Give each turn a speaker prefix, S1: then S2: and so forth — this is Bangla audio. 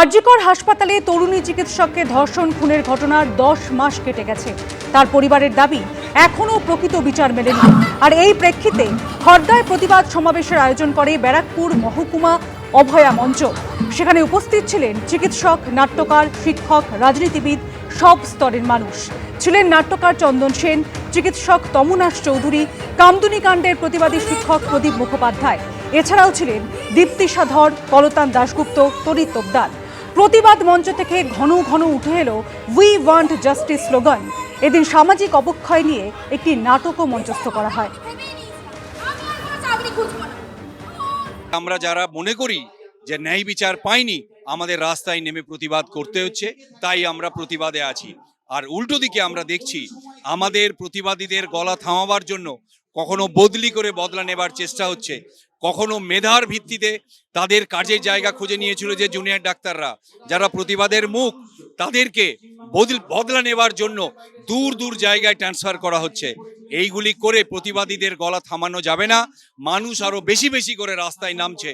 S1: আরজিকর হাসপাতালে তরুণী চিকিৎসককে ধর্ষণ, খুনের ঘটনার দশ মাস কেটে গেছে। তার পরিবারের দাবি, এখনও প্রকৃত বিচার মেলেনি। আর এই প্রেক্ষিতে খর্দায় প্রতিবাদ সমাবেশের আয়োজন করে ব্যারাকপুর মহকুমা অভয়া মঞ্চ। সেখানে উপস্থিত ছিলেন চিকিৎসক, নাট্যকার, শিক্ষক, রাজনীতিবিদ, সব স্তরের মানুষ। ছিলেন নাট্যকার চন্দন সেন, চিকিৎসক তমুনাশ চৌধুরী, কামদুনি কাণ্ডের প্রতিবাদী শিক্ষক প্রদীপ মুখোপাধ্যায়। এছাড়াও ছিলেন দীপ্তি সাধর কলতান দাশগুপ্ত, তরিত তোপদার। প্রতিবাদ মঞ্চ থেকে ঘন ঘন উঠে এলো উই ওয়ান্ট জাস্টিস স্লোগান এদিন সামাজিক অবক্ষয় নিয়ে একটি নাটকও মঞ্চস্থ করা হয়।
S2: আমরা যারা মনে করি যে ন্যায় বিচার পাইনি, আমাদের রাস্তায় নেমে প্রতিবাদ করতে হচ্ছে, তাই আমরা প্রতিবাদে আছি। আর উল্টো দিকে আমরা দেখছি, আমাদের প্রতিবাদীদের গলা থামাবার জন্য কখনো বদলি করে বদলা নেবার চেষ্টা হচ্ছে। কখনো মেধার ভিত্তিতে তাদের কাজের জায়গা খুঁজে নিয়েছিল যে জুনিয়র ডাক্তাররা। যারা প্রতিবাদের মুখ, তাদেরকে বদল, বদলা নেবার জন্য দূর দূর জায়গায় ট্রান্সফার করা হচ্ছে। এইগুলি করে প্রতিবাদীদের গলা থামানো যাবে না। মানুষ আরও বেশি বেশি করে রাস্তায় নামছে।